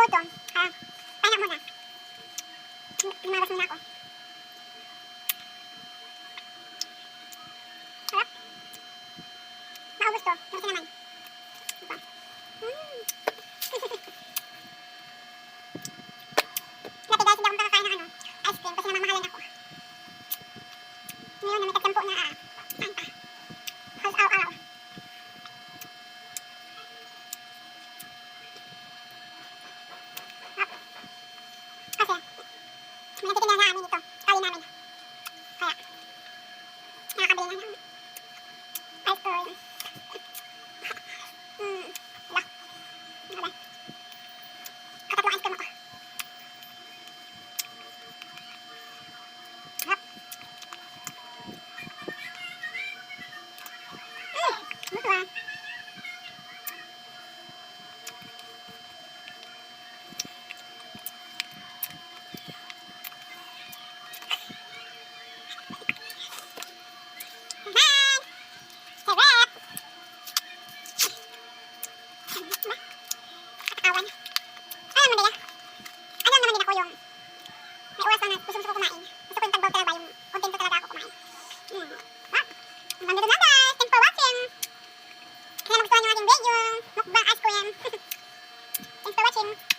gutom, kaya pahinga muna. Lumabas muna ako. Sarap. Maubos to. Kasi naman. Diba? Mm. Dati guys, hindi ako makakain ano, ice cream kasi namamahalin ako. Ngayon, may tatampo na ah. video. Mukbang ice cream. Thanks for watching.